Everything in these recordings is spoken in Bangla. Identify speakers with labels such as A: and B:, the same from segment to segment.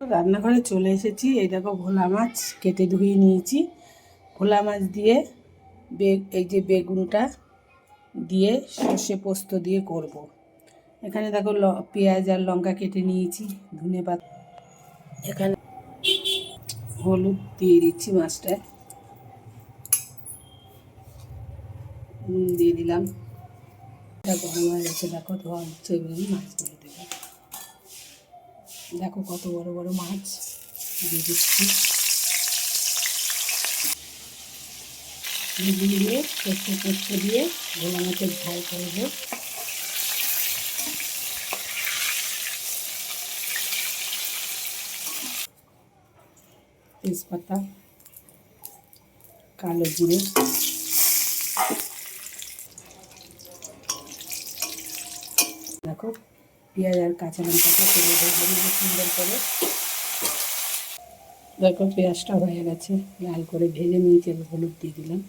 A: রান্নাঘরে চলে এসেছি। এই দেখো ভোলা মাছ কেটে ধুয়ে নিয়েছি। ভোলা মাছ দিয়ে বেগ এই যে বেগুনটা দিয়ে সর্ষে পোস্ত দিয়ে করব। এখানে দেখো ল পেঁয়াজ আর লঙ্কা কেটে নিয়েছি, ধনে পাতা। এখানে হলুদ দিয়ে দিচ্ছি মাছটায় নুন দিয়ে দিলাম। এটা গরম এসে দেখো ধোয়া হচ্ছে এবার মাছ দিয়ে দেবো দেখো কত বড় বড় মাছ। দিয়ে দিচ্ছি। দিয়ে পোস্ত পোস্ত দিয়ে ভোলা মাছের ঝাল করব তেজপাতা, কালো জিরে। দেখো পেঁয়াজ আর কাঁচা লঙ্কাটা তুলে দেবো সুন্দর করে দেখো পেঁয়াজটা হয়ে গেছে। লাল করে ভেজে নিয়েছি হলুদ দিয়ে দিলাম।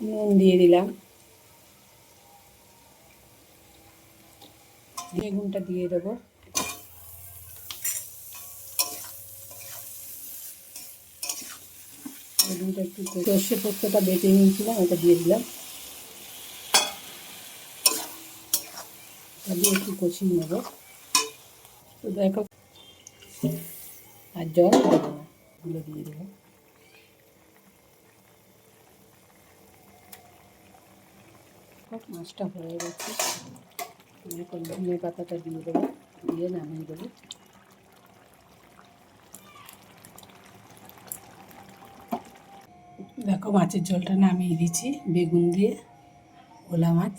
A: নুন দিয়ে দিলাম। বেগুনটা দিয়ে দেবো। বেগুনটা একটু সর্ষে পোস্তটা বেটে নিয়েছিলাম, ওটা দিয়ে দিলাম। দিয়ে একটু কষিয়ে নেব। তো দেখো, আর জল এগুলো দিয়ে দেবো। মাছটা হয়ে গেছে। এখন ধনে পাতাটা দিয়ে দেবো, দিয়ে নামিয়ে দেবো। দেখো, মাছের ঝোলটা নামিয়ে দিয়েছি বেগুন দিয়ে ভোলা মাছ।